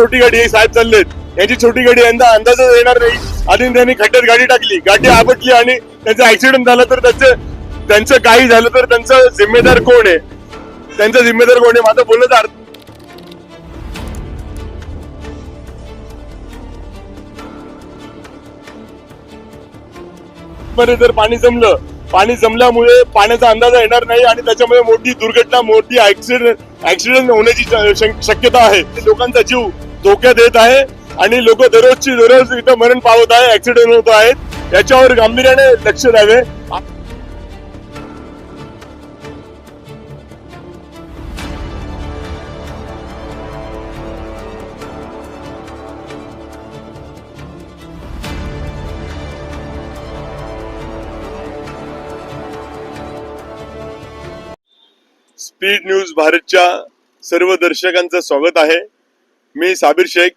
छोटी गाडी हे साहेब चाललेत. यांची छोटी गाडी यंदा अंदाजच येणार नाही. आधी त्यांनी खड्ड्यात गाडी टाकली. गाडी आपटली आणि त्यांचा ऍक्सिडेंट झाला तर त्याचं त्यांचं काही झालं तर त्यांचा जिम्मेदार कोण आहे? त्यांचा जिम्मेदार कोण आहे? माझं बोलण्याचा अर्थमध्ये जर पाणी जमलं पाणी जमल्यामुळे पाण्याचा अंदाज येणार नाही आणि त्याच्यामुळे मोठी दुर्घटना मोठी ऍक्सिडेंट ऍक्सिडेंट होण्याची शक्यता आहे. लोकांचा जीव धोक्यात येत आहे आणि लोक दररोजची दररोज इथं मरण पावत आहे ऍक्सिडेंट होत आहेत. याच्यावर गांभीर्याने लक्ष द्यावे. स्पीड न्यूज भारतच्या सर्व दर्शकांचं स्वागत आहे. मी साबिर शेख.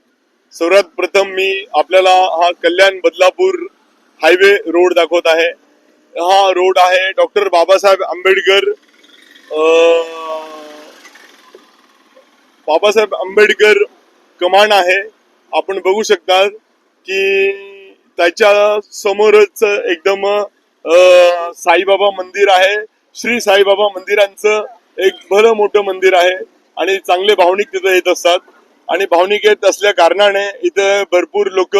सर्वात प्रथम मी आपल्याला हा कल्याण बदलापूर हायवे रोड दाखवत आहे. हा रोड आहे डॉक्टर बाबासाहेब आंबेडकर बाबासाहेब आंबेडकर कमान आहे. आपण बघू शकता की त्याच्या समोरच एकदम साईबाबा मंदिर आहे. श्री साईबाबा मंदिरांचं एक भलं मोठं मंदिर आहे. आणि चांगले भावनिक तिथं येत असतात. आणि भावनिक येत असल्या कारणाने इथे भरपूर लोक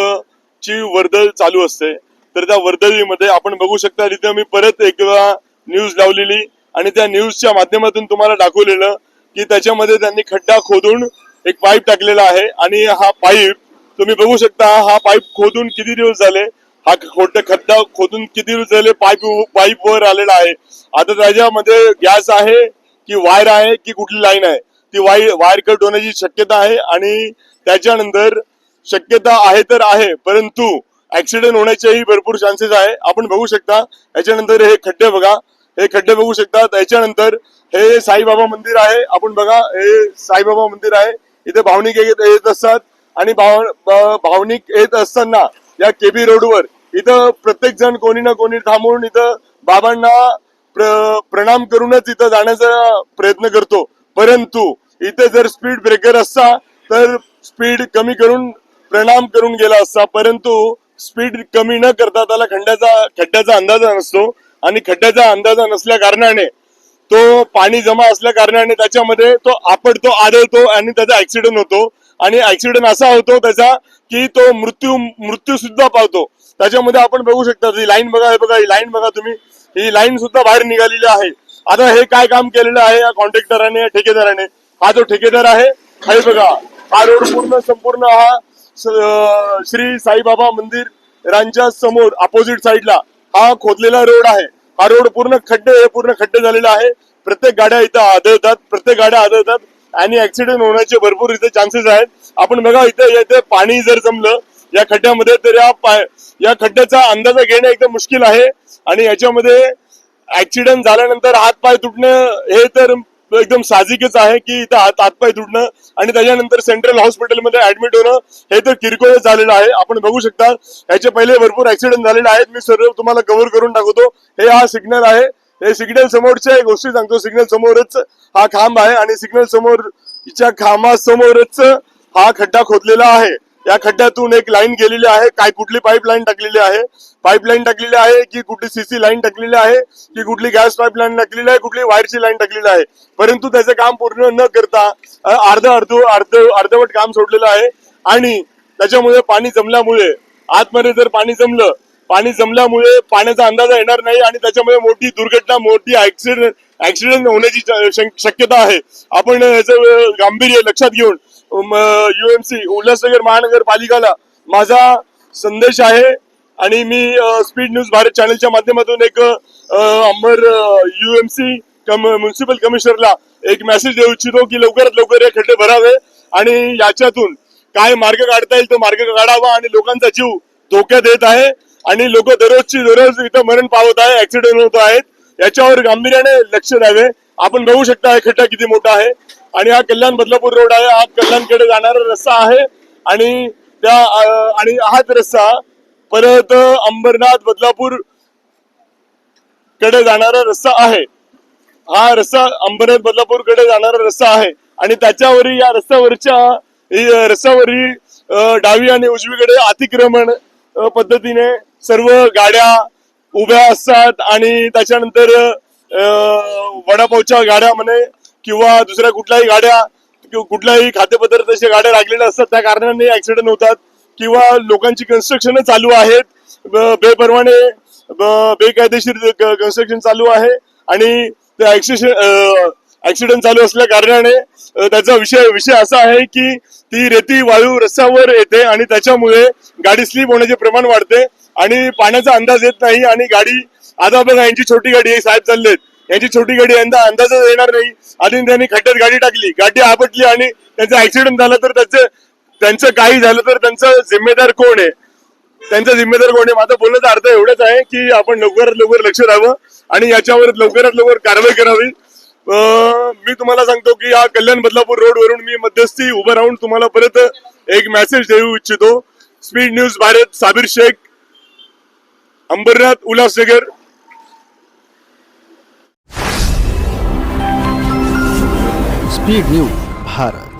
ची वर्दळ चालू असते. तर त्या वर्दळीमध्ये आपण बघू शकता तिथं मी परत एकदा न्यूज लावलेली आणि त्या न्यूजच्या माध्यमातून तुम्हाला दाखवलेलं की त्याच्यामध्ये त्यांनी खड्डा खोदून एक पाईप टाकलेला आहे आणि हा पाईप तुम्ही बघू शकता हा पाईप खोदून किती दिवस झाले? हा खोट खड्डा खोदून किती दिवस झाले? पाईप पाईप वर आलेला आहे. आता त्याच्यामध्ये गॅस आहे की वायर आहे की कुठली लाईन आहे? ती वायर वायर कट होण्याची शक्यता आहे आणि त्याच्यानंतर शक्यता आहे तर आहे परंतु ऍक्सिडेंट होण्याचेही भरपूर चान्सेस आहे. आपण बघू शकता याच्यानंतर हे खड्डे बघा. हे खड्डे बघू शकता. त्याच्यानंतर हे साईबाबा मंदिर आहे. आपण बघा हे साईबाबा मंदिर आहे. इथे भावनिक येत येत असतात आणि भाव भावनिक येत असताना या केबी रोडवर इथं प्रत्येक जण कोणी ना कोणी थांबून इथं बाबांना प्र- प्रणाम करूनच इथं जाण्याचा प्रयत्न करतो. परंतु इथे जर स्पीड ब्रेकर असता तर स्पीड कमी करून प्रणाम करून गेला असता. परंतु स्पीड कमी न करता त्याला खड्ड्याचा खड्ड्याचा अंदाजा नसतो. आणि खड्ड्याचा अंदाजा नसल्या कारणाने तो पाणी जमा असल्या कारणाने त्याच्यामध्ये तो आपडतो आदळतो आणि त्याचा ऍक्सिडेंट होतो. आणि ऍक्सिडेंट असा होतो त्याचा की तो मृत्यू मृत्यू सुद्धा पावतो. त्याच्यामध्ये आपण बघू शकता ही लाईन बघा हे बघा ही लाईन बघा तुम्ही. ही लाईन सुद्धा बाहेर निघालेली आहे. आता हे काय काम केलेलं आहे या कॉन्ट्रॅक्टराने या ठेकेदाराने? हा जो ठेकेदार आहे हे बघा हा रोड पूर्ण संपूर्ण हा श्री साईबाबा मंदिर रांच्या समोर अपोजिट साईडला हा खोदलेला रोड आहे. हा रोड पूर्ण खड्डे हे पूर्ण खड्डे झालेला आहे. प्रत्येक गाड्या इथं आदळतात प्रत्येक गाड्या आदळतात आणि ऍक्सिडेंट होण्याचे भरपूर इथे चान्सेस आहेत. आपण बघा इथे इथे पाणी जर जमलं या खड्ड्यामध्ये तर या पाय या खड्ड्याचा अंदाज घेणं एकदम मुश्किल आहे. आणि याच्यामध्ये ऍक्सिडेंट झाल्यानंतर हात पाय तुटणं हे तर एकदम साहजिकच आहे की इथं हात हातपाय तुटणं आणि त्याच्यानंतर सेंट्रल हॉस्पिटलमध्ये ऍडमिट होणं हे तर किरकोळ झालेलं आहे. आपण बघू शकता याचे पहिले भरपूर ऍक्सिडेंट झालेले आहेत. मी सर्व तुम्हाला कव्हर करून टाकतो. हे हा सिग्नल आहे. हे सिग्नल समोरच्या गोष्टी सांगतो. सिग्नल समोरच हा खांब आहे आणि सिग्नल समोरच्या खांबासमोरच हा खड्डा खोदलेला आहे. या खड्ड्यातून एक लाईन गेलेली आहे. काय कुठली पाईपलाईन टाकलेली आहे? पाईपलाईन टाकलेली आहे की कुठली सीसी लाईन टाकलेली आहे? की कुठली गॅस पाईपलाईन टाकलेली आहे? कुठली वायरची लाईन टाकलेली आहे? परंतु त्याचं काम पूर्ण न करता अर्ध अर्ध अर्ध अर्धवट काम सोडलेलं आहे. आणि त्याच्यामुळे पाणी जमल्यामुळे आतमध्ये जर पाणी जमलं पाणी जमल्यामुळे पाण्याचा अंदाज येणार नाही आणि त्याच्यामुळे मोठी दुर्घटना मोठी ऍक्सिडेंट ऍक्सिडेंट होण्याची शक्यता आहे. आपण याचं गांभीर्य लक्षात घेऊन युएमसी उल्हासनगर महानगरपालिकाला माझा संदेश आहे. आणि मी स्पीड न्यूज भारत चॅनलच्या माध्यमातून एक अंबर युएमसी म्युन्सिपल कमिशनरला एक मेसेज देऊ इच्छितो की लवकरात लवकर हे खड्डे भरावे आणि याच्यातून काय मार्ग काढता येईल तो मार्ग काढावा आणि लोकांचा जीव धोक्यात येत आहे. आणि लोक दररोजची दररोज इथं मरण पावत आहे ऍक्सिडेंट होत आहेत. याच्यावर गांभीर्याने लक्ष द्यावे. आपण बघू शकता हा खड्डा किती मोठा आहे. आणि हा कल्याण बदलापूर रोड आहे. हा कल्याणकडे जाणारा रस्ता आहे. आणि त्या आणि हाच रस्ता परत अंबरनाथ बदलापूरकडे जाणारा रस्ता आहे. हा रस्ता अंबरनाथ बदलापूरकडे जाणारा रस्ता आहे. आणि त्याच्यावर या रस्त्यावरच्या रस्त्यावरील डावी आणि उजवीकडे अतिक्रमण पद्धतीने सर्व गाड्या उभ्या असतात. आणि त्याच्यानंतर वडापावच्या गाड्या म्हणे किंवा दुसऱ्या कुठल्याही गाड्या किंवा कुठल्याही खाद्यपदार्थाच्या गाड्या लागलेल्या असतात त्या कारणाने ऍक्सिडेंट होतात किंवा लोकांची कन्स्ट्रक्शन चालू आहेत. बेपरवाने बेकायदेशीर कन्स्ट्रक्शन चालू आहे आणि ते ऍक्सिडेंट चालू असल्या कारणाने त्याचा विषय विषय असा आहे की ती रेती वाळू रस्त्यावर येते आणि त्याच्यामुळे गाडी स्लिप होण्याचे प्रमाण वाढते आणि पाण्याचा अंदाज येत नाही आणि गाडी आता बघा यांची छोटी गाडी आहे साहेब चाललेत. यांची छोटी गाडी यंदा अंदाजच येणार नाही. आणि त्यांनी खड्ड्यात गाडी टाकली. गाडी आपटली आणि त्यांचा ऍक्सिडेंट झाला तर त्याचं त्यांचं काही झालं तर त्यांचा जिम्मेदार कोण आहे? त्यांचा जिम्मेदार कोण आहे? माझा बोलण्याचा अर्थ एवढाच आहे की आपण लवकरात लवकर लक्ष द्यावं आणि याच्यावर लवकरात लवकर कारवाई करावी. मी तुम्हाला सांगतो की या कल्याण बदलापूर रोड वरून मी मध्यस्थी उभं राहून तुम्हाला परत एक मेसेज देऊ इच्छितो. Speed news Bharat Sabir Shaikh Ambernath Ulhasnagar. Speed news Bharat